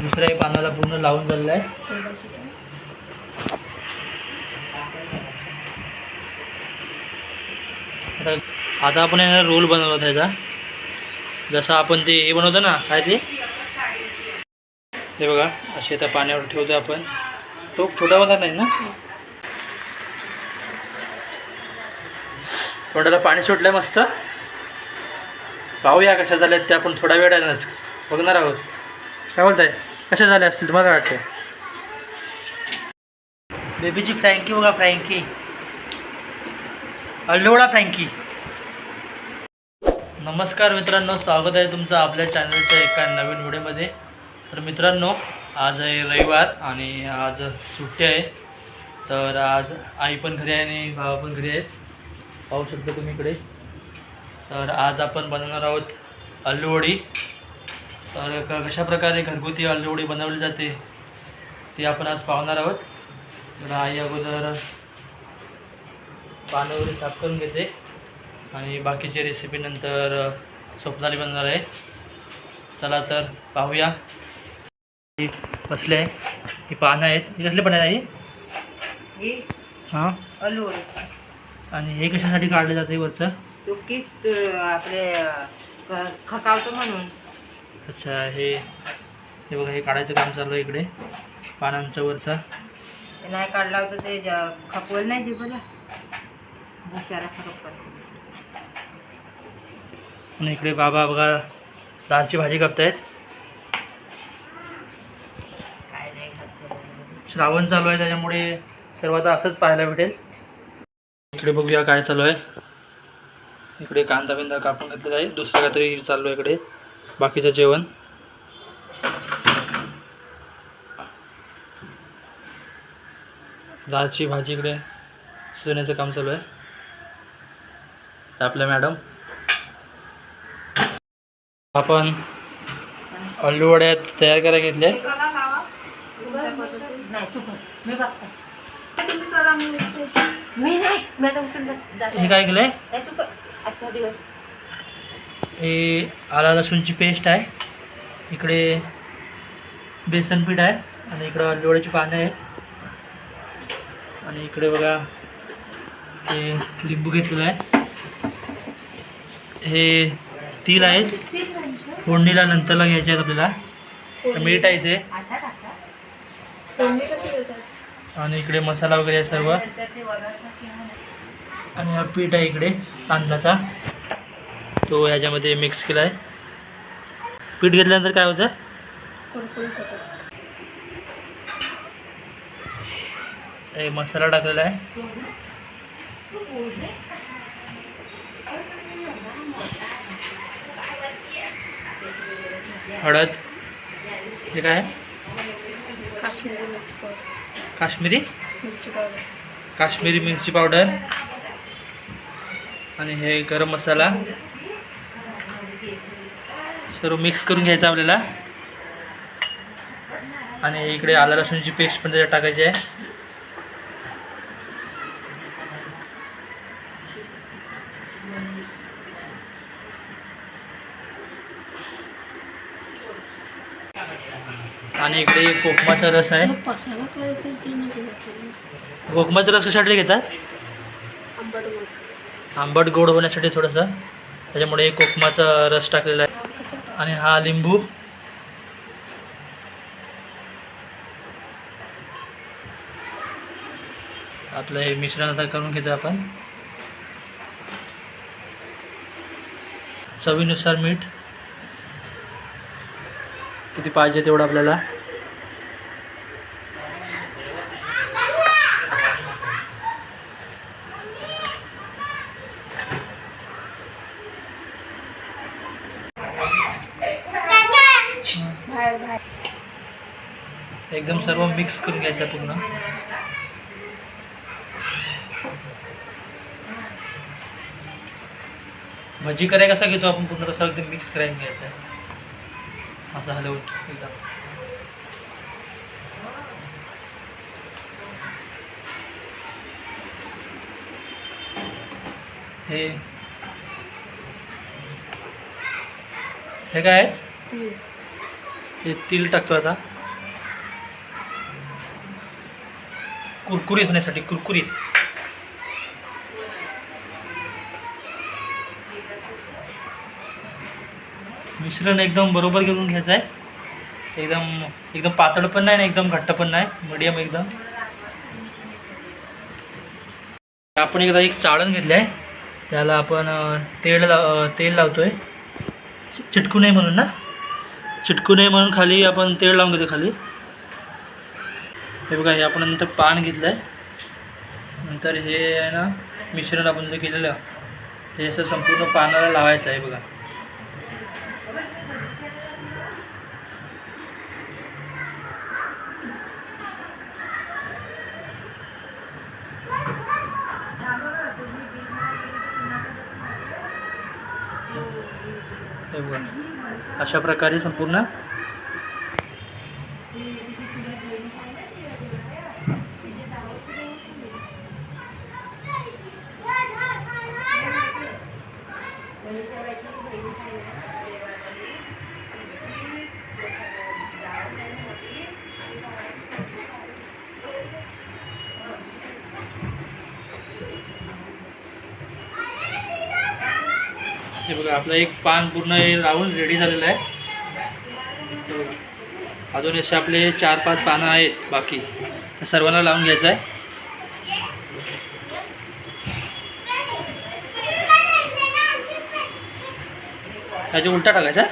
दुसऱ्याही पानाला पूर्ण लावून झालेलं आहे आता आता आपण याला रोल बनवला त्याचा जसं आपण ते हे बनवतो ना काय ते? हे बघा असे त्या पाण्यावर ठेवतो आपण. तो छोटा होता नाही ना? तोंडाला पाणी सुटलंय मस्त. पाहूया कशा झाल्यात ते आपण थोड्या वेळानंच बघणार आहोत. काय बोलताय? कशा झाल्या असतील तुम्हाला काय वाटतं? बेबीची फ्रँकी बघा फ्रँकी. अल्लोडा फ्रँकी. नमस्कार मित्रांनो स्वागत आहे तुमचं आपल्या चॅनलच्या एका नवीन व्हिडिओमध्ये. तर मित्रांनो आज आहे रविवार आणि आज सुट्टी आहे. तर आज आई पण घरी आहे आणि भावा पण घरी आहेत. पाहू शकता तुम्ही इकडे. तर आज आपण बनवणार आहोत अल्लूवडी तर क कशा प्रकारे घरगुती अल्लूवडी बनवली जाते ती आपण आज पाहणार आहोत. तर आई अगोदर पानं वगैरे साफ करून घेते आणि बाकीची रेसिपी नंतर स्वप्नाली बनणार आहे. चला तर पाहूया. ही बसले आहे. ही पानं आहेत. ही कसले पण आहे हे हां? आणि हे कशासाठी काढलं जाते वरचं? तो किस आपले खकावतो म्हणून. अच्छा हे हे बघा हे काढायचं काम चालू आहे इकडे. पानांचं वरचा. नाही काढला होता ते खपवल नाही फरक पडतो आणि इकडे बाबा बघा दालची भाजी कापतायत. श्रावण चालू आहे त्याच्यामुळे सर्व आता असंच पाहायला भेटेल. इकडे बघूया काय चालू आहे. इकडे कांदा बिंदा कापून घेतलेला आहे. दुसरं काहीतरी चालू आहे इकडे. बाकीचं जेवण? दालची भाजी इकडे. शिजवण्याचं काम चालू आहे. आपल्या मॅडम. आपण अल्लू वड्या तयार करायला जाते. हे काय केलं आहे नाही चुक आजचा दिवस. हे आला लसूणची पेस्ट आहे. इकडे बेसन पीठ आहे आणि इकडं आलूवड्याची पानं आहेत. आणि इकडे बघा हे लिंबू घेतलेलं आहे. हे तीळ आहेत. फोडणीला नंतरला घ्यायचे आहेत आपल्याला. मीठ आहे ते आणि इकडे मसाला वगैरे आहे सर्व. आणि हा पीठ आहे इकडे तांदळाचा. तो ह्याच्यामध्ये मिक्स केला आहे पीठ घेतल्यानंतर काय होतं? हे मसाला टाकलेला आहे. हळद. हे काय? काश्मीरी काश्मीरी मिरची पावडर. आणि हे गरम मसाला. सर्व मिक्स करून घ्यायचं आपल्याला. आणि इकडे आला लसूणची पेस्ट पण त्याच्यात टाकायची आहे. आणि इकडे कोकमाचा रस आहे. कोकमाचा रस कशासाठी घेतात? आंबट गोड. आंबट गोड होण्यासाठी थोडंसं. त्याच्यामुळे कोकमाचा रस टाकलेला आहे. आणि हा लिंबू. आपलं हे मिश्रण आता करून घेतो आपण. चवीनुसार मीठ. किती पाहिजे तेवढं आपल्याला. एकदम सर्व मिक्स करून घ्यायचं पूर्ण. भजी कराय कसा घेतो आपण पूर्ण? तसा एकदम मिक्स करायला घ्यायचं असं हलवून एकदम हे. हे काय आहे? हे तीळ टाकतो आता. कुरकुरीत होण्यासाठी कुरकुरीत. मिश्रण एकदम बरोबर घेऊन घ्यायचं आहे. एकदम एकदम पातळ पण नाही आणि एकदम घट्ट पण नाही. मीडियम एकदम. आपण एकदा एक चाळण घेतलं आहे. त्याला आपण तेल लाव तेल तेल लावतोय. चिटकू नये म्हणून ना. चिटकू नये म्हणून खाली आपण तेल लावून घेतो खाली. हे बघा हे आपण नंतर पान घेतलं आहे नंतर हे आहे ना मिश्रण आपण जे केलेलं ते असं संपूर्ण पानाला लावायचं आहे बघा. हे अशा प्रकारे संपूर्ण हे बघा आपलं एक पान पूर्ण हे लावून रेडी झालेलं आहे. अजून असे आपले चार पाच पानं आहेत बाकी. सर्वांना लावून घ्यायचं आहे. त्याच्या उलटा टाकायचा?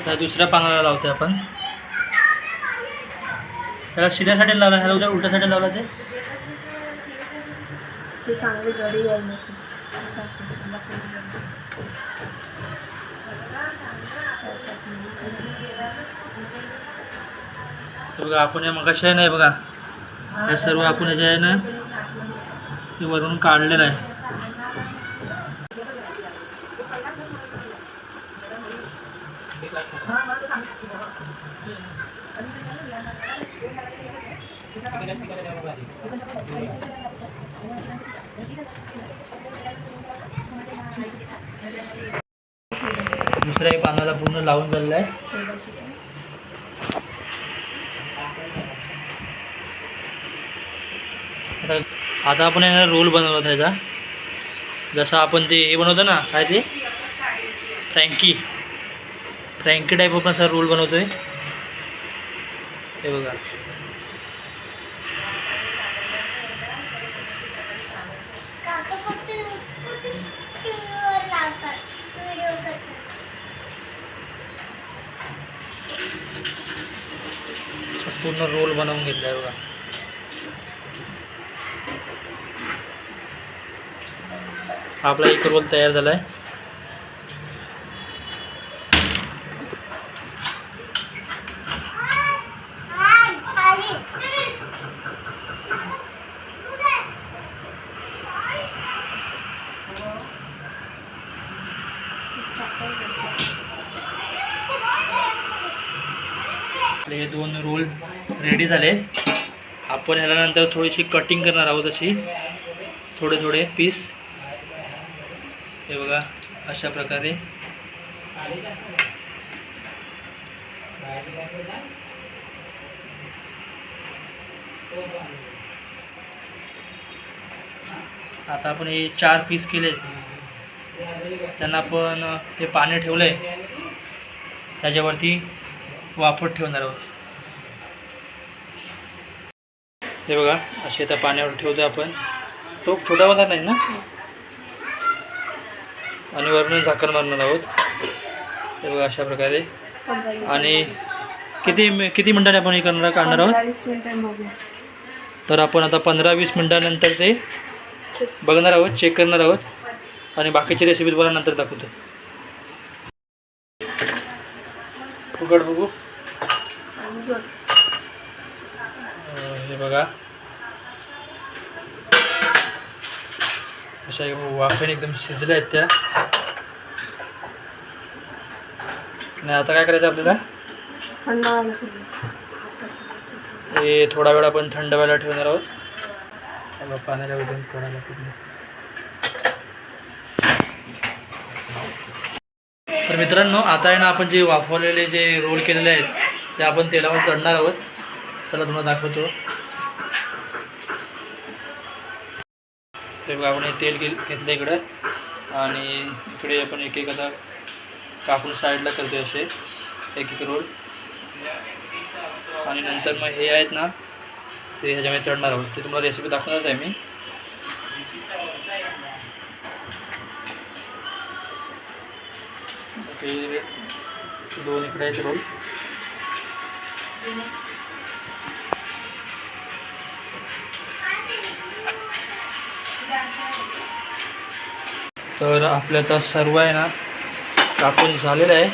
आता दुसऱ्या पानाला लावते आपण. त्याला सिध्या साईडला लावला ह्याला उद्या उलट्या साईडला लावला ते? ते चांगले गडी आहे नसेल असं असेल. हे बघा आपण या मगाशी आहे ना हे बघा. हे सर्व आपण याच्या आहे ना हे वरून काढलेलं आहे. दुसऱ्या पानाला पूर्ण लावून झालेलं आहे आता आपण आहे ना रोल बनवला त्याचा जसं आपण ते हे बनवतो ना काय ते? फ्रँकी. फ्रँकी टाईप आपण असा रोल बनवतोय. हे बघा. संपूर्ण रोल बनवून घेतला आहे बघा. आपला एक रोल तयार झाला आहे हे दोन रोल रेडी झाले. आपण ह्याला नंतर थोडीशी कटिंग करणार आहोत अशी. थोडे थोडे पीस हे बघा अशा प्रकारे. आता आपण हे चार पीस केले त्यांना आपण ते पाणी ठेवलं आहे त्याच्यावरती वाफत ठेवणार आहोत. हे बघा असे त्या पाण्यावर ठेवतो आपण. टोप छोटा होणार नाही ना? आणि वरून झाकण मारणार आहोत. हे बघा अशा प्रकारे. आणि किती किती मिनिटांनी आपण हे करणार काढणार आहोत? तर आपण आता पंधरा वीस मिनिटानंतर ते बघणार आहोत चेक करणार आहोत. आणि बाकीची रेसिपी तुम्हाला नंतर दाखवतो. उघड बघू. हे बघा. अशा वाफेने एकदम शिजल्या आहेत त्या. नाही आता काय करायचं आपल्याला? थंड हे थोडा वेळ आपण थंड व्हायला ठेवणार आहोत. हे बघा, पाण्याच्या वरून थोडा पूर्ण तर मित्रांनो आता आहे ना आपण जे वाफवलेले जे रोल केलेले आहेत ते आपण तेलावर चढणार आहोत. चला तुम्हाला दाखवतो. ते बघा आपण हे तेल घेतलं इकडं. आणि इकडे आपण एक एक आता कापून साईडला करतो असे. एक एक रोल आणि नंतर मग हे आहेत ना ते ह्याच्यामध्ये चढणार आहोत. ते तुम्हाला रेसिपी दाखवणारच आहे मी. ते दोन इकडे आहेत रोल. तर आपल्या आता सर्व आहे ना टाकून झालेलं आहे.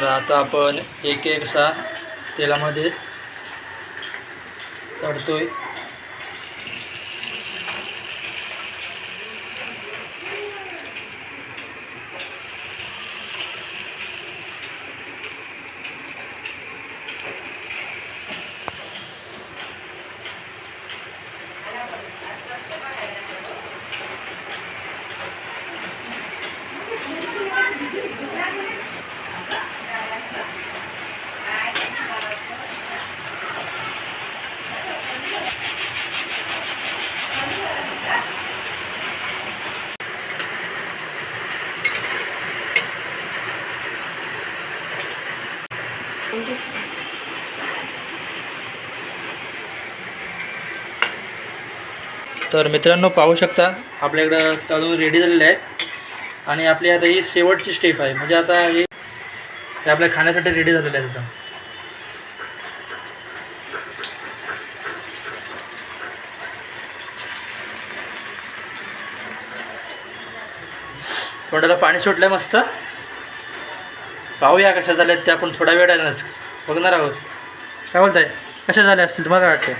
तर आता आपण एक एक सा तेलामध्ये तडतोय. तर मित्रांनो पाहू शकता आपल्याकडं तळून रेडी झालेलं आहे. आणि आपली आता ही शेवटची स्टेप आहे. म्हणजे आता हे आपल्या खाण्यासाठी रेडी झालेलं आहे आता तोंडाला पाणी सुटलं आहे मस्त. पाहूया कशा झाल्यात त्या आपण थोडा वेळानंच बघणार आहोत. काय बोलताय? कशा झाल्या असतील? तुम्हाला वाटते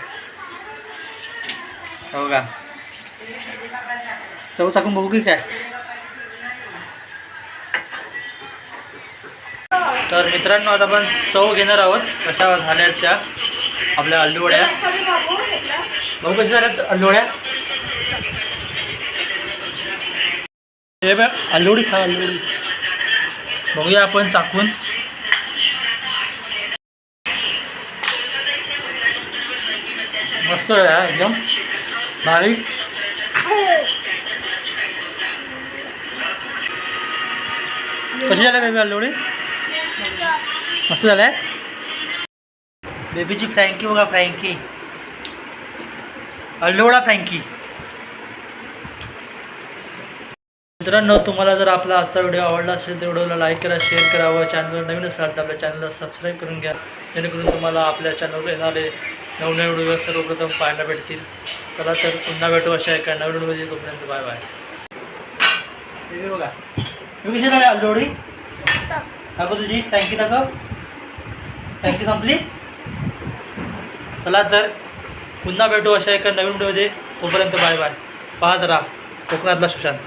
हो का? चव टाकून बघू की काय. तर मित्रांनो आता आपण चव घेणार आहोत. कशा झाल्या आहेत त्या? आपल्या आलू बघू कशा झाल्यात आलू वड्या हे बघ आलूवडी खा अल्लुडी बघूया आपण चाकून. मस्त आहे एकदम. भारी. कशी झाल्या बेबी आलूवडी मस्त आहे बेबीची फ्रँकी बघा फ्रँकी अल्लोडा फ्रँकी मित्रांनो तुम्हाला जर आपला आजचा व्हिडिओ आवडला असेल तर व्हिडिओला लाईक करा शेअर करा व चॅनलवर नवीन असाल तर आपल्या चॅनलला सबस्क्राईब करून घ्या. जेणेकरून तुम्हाला आपल्या चॅनलवर येणारे नवनवीन व्हिडिओ सर्वप्रथम पाहायला भेटतील. चला तर पुन्हा भेटू अशा एका नवीन व्हिडिओमध्ये तोपर्यंत बाय बाय बघा. हे कशी झाली आलजोडी दाखव तुझी टँकी दाखव टँकी संपली. चला तर पुन्हा भेटू अशा एका नवीन व्हिडिओमध्ये तोपर्यंत बाय बाय पाहत राहा. कोकणातला सुशांत.